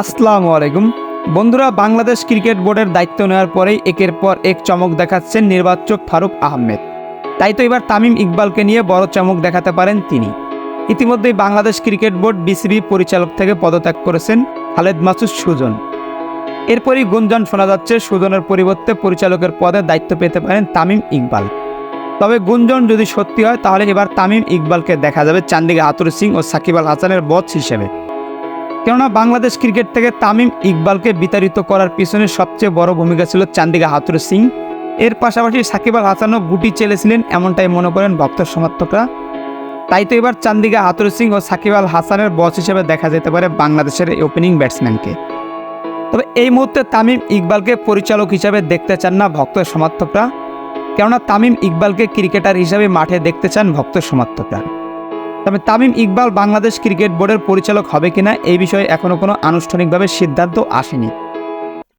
আসসালামু আলাইকুম। বন্ধুরা, বাংলাদেশ ক্রিকেট বোর্ডের দায়িত্ব নেওয়ার পরেই একের পর এক চমক দেখাচ্ছেন নির্বাচক ফারুক আহমেদ। তাই তো এবার তামিম ইকবালকে নিয়ে বড় চমক দেখাতে পারেন তিনি। ইতিমধ্যেই বাংলাদেশ ক্রিকেট বোর্ড বিসিবি পরিচালক থেকে পদত্যাগ করেছেন খালেদ মাসুদ সুজন। এরপরই গুঞ্জন শোনা যাচ্ছে, সুজনের পরিবর্তে পরিচালকের পদে দায়িত্ব পেতে পারেন তামিম ইকবাল। তবে গুঞ্জন যদি সত্যি হয়, তাহলে এবার তামিম ইকবালকে দেখা যাবে চান্দিগা আতুর সিং ও সাকিব আল হাসানের বচ হিসেবে। কেননা বাংলাদেশ ক্রিকেট থেকে তামিম ইকবালকে বিতাড়িত করার পিছনে সবচেয়ে বড় ভূমিকা ছিল চান্দিগা হাতুর সিং। এর পাশাপাশি সাকিব আল হাসানও গুটি চেলেছিলেন এমনটাই মনে করেন ভক্ত সমর্থকরা। তাই তো এবার চান্দিগা হাতুর সিং ও সাকিব আল হাসানের বস হিসেবে দেখা যেতে পারে বাংলাদেশের ওপেনিং ব্যাটসম্যানকে তবে এই মুহূর্তে তামিম ইকবালকে পরিচালক হিসাবে দেখতে চান না ভক্ত সমর্থকরা। কেননা তামিম ইকবালকে ক্রিকেটার হিসাবে মাঠে দেখতে চান ভক্ত সমর্থকরা। তবে তামিম ইকবাল বাংলাদেশ ক্রিকেট বোর্ডের পরিচালক হবে কিনা এই বিষয়ে এখনও কোনো আনুষ্ঠানিকভাবে সিদ্ধান্ত আসেনি।